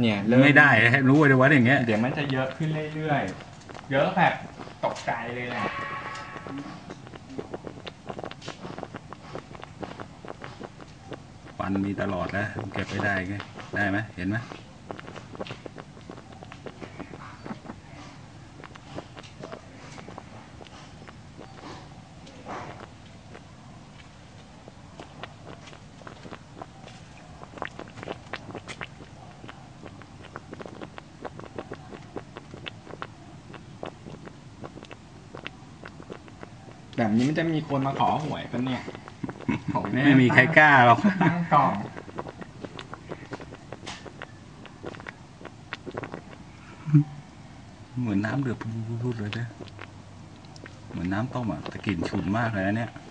เนี่ยเริ่มไม่ได้ให้รู้เลยว่าอย่างเงี้ยเดี๋ยวมันจะเยอะขึ้นเรื่อยๆ เยอะแบบตกใจเลยแหละฟันมีตลอดนะเก็บไม่ได้ไงได้ไหมเห็นไหม แบบนี้มันจะมีคนมาขอหวยปะเนี่ยผมเนี่ยไม่มีใครกล้าหรอก ตั้งกล่องเหมือนน้ำเดือดพูดๆเลยนะเหมือนน้ำต้มอะแต่กลิ่นฉุนมากเลยนะเนี่ยอ